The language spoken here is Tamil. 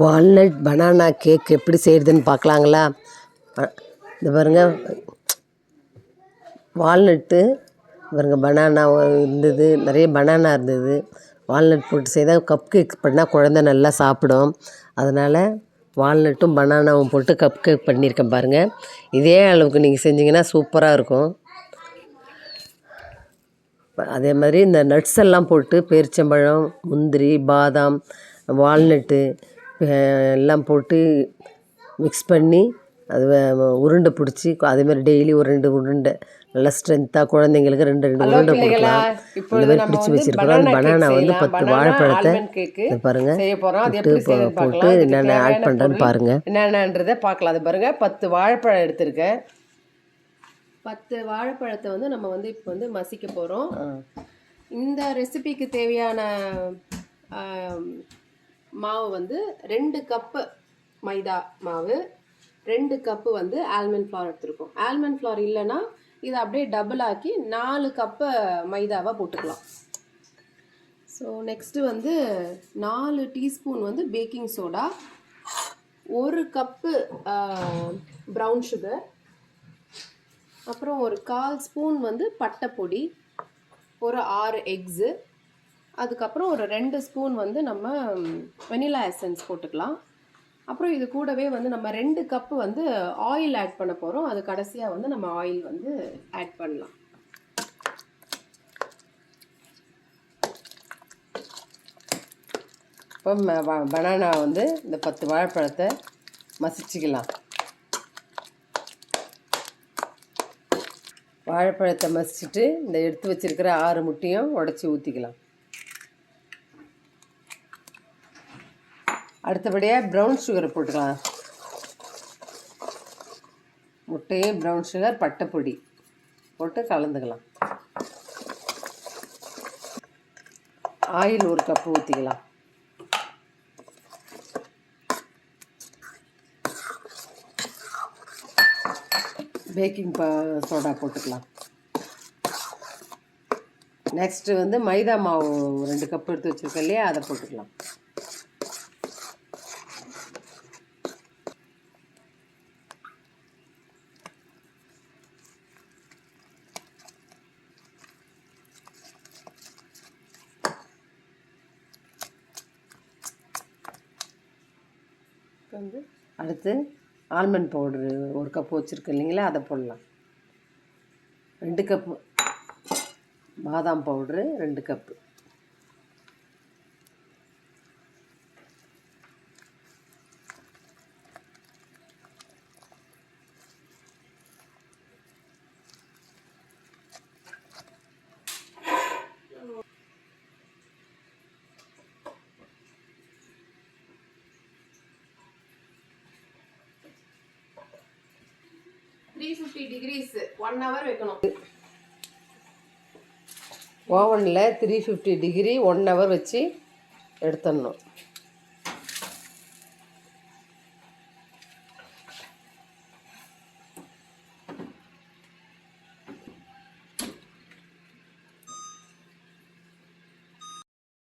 வால்நட் பனானா கேக் எப்படி செய்கிறதுன்னு பார்க்கலாங்களா? இந்த பாருங்கள் வால்நட்டு பாருங்க பனானா இருந்தது நிறைய பனானா இருந்தது. வால்நட் போட்டு செய்தால் கப் கேக் பண்ணால் குழந்த நல்லா சாப்பிடும். அதனால் வால்நட்டும் பனானாவும் போட்டு கப் கேக் பண்ணியிருக்கேன் பாருங்கள் இதே அளவுக்கு நீங்கள் செஞ்சீங்கன்னா சூப்பராக இருக்கும். அதே மாதிரி இந்த நட்ஸ் எல்லாம் போட்டு பேரிச்சம்பழம் முந்திரி பாதாம் வால்நட்டு எல்லாம் போட்டு மிக்ஸ் பண்ணி அது உருண்டை பிடிச்சி அதேமாதிரி டெய்லி ஒரு ரெண்டு உருண்டை நல்லா ஸ்ட்ரென்த்தாக குழந்தைங்களுக்கு ரெண்டு ரெண்டு உருண்டை கொடுக்கலாம். இந்த மாதிரி பிடிச்சி வந்து வச்சிருக்கிறோம். அந்த banana பனானா வந்து. பத்து வாழைப்பழத்தை almond cake இது பாருங்க செய்ய போறோம். அது விட்டு போட்டு என்னென்ன ஆட் பண்ணுறேன்னு பொருள் பாருங்க. என்னென்னன்றதை பார்க்கலாம். அது பாருங்க பத்து வாழைப்பழம் எடுத்திருக்கேன். பத்து வாழைப்பழத்தை வந்து நம்ம வந்து இப்போ வந்து மசிக்க போகிறோம் இந்த ரெசிபிக்கு தேவையான மாவு வந்து ரெண்டு கப்பு மைதா மாவு ரெண்டு கப்பு வந்து ஆல்மண்ட் ஃப்ளார் எடுத்துருக்கோம். ஆல்மண்ட் ஃப்ளார் இல்லைன்னா இதை அப்படியே டபுள் ஆக்கி நாலு கப்பு மைதாவை போட்டுக்கலாம். ஸோ நெக்ஸ்ட்டு வந்து நாலு டீஸ்பூன் வந்து பேக்கிங் சோடா ஒரு கப்பு ப்ரௌன் சுகர் அப்புறம் ஒரு கால் ஸ்பூன் வந்து பட்டைப்பொடி ஒரு ஆறு எக்ஸு அதுக்கப்புறம் ஒரு ரெண்டு ஸ்பூன் வந்து நம்ம வெனிலா எசன்ஸ் போட்டுக்கலாம். அப்புறம் இது கூடவே வந்து நம்ம ரெண்டு கப்பு வந்து ஆயில் ஆட் பண்ண போகிறோம் அது கடைசியாக வந்து நம்ம ஆயில் வந்து ஆட் பண்ணலாம். இப்போ பனானா வந்து இந்த பத்து வாழைப்பழத்தை மசிச்சுக்கலாம். வாழைப்பழத்தை மசிச்சுட்டு இந்த எடுத்து வச்சிருக்கிற ஆறு முட்டையும் உடச்சி ஊற்றிக்கலாம் அடுத்தபடியாக ப்ரௌன் சுகரை போட்டுக்கலாம். முட்டையை ப்ரௌன் சுகர் பட்டைப்பொடி போட்டு கலந்துக்கலாம். ஆயில் ஒரு கப்பு ஊற்றிக்கலாம் பேக்கிங் சோடா போட்டுக்கலாம். நெக்ஸ்ட்டு வந்து மைதா மாவு ரெண்டு கப் எடுத்து வச்சுருக்கேன் இல்லையா? அதை போட்டுக்கலாம். வந்து அடுத்து ஆல்மண்ட் பவுடரு ஒரு கப் வச்சுருக்கு இல்லைங்களா? அதை போடலாம். ரெண்டு கப்பு பாதாம் பவுட்ரு ரெண்டு cup. Three fifty degrees one hour வைக்கணும். ஓவனில் three fifty degree one hour வச்சு எடுத்துடணும்.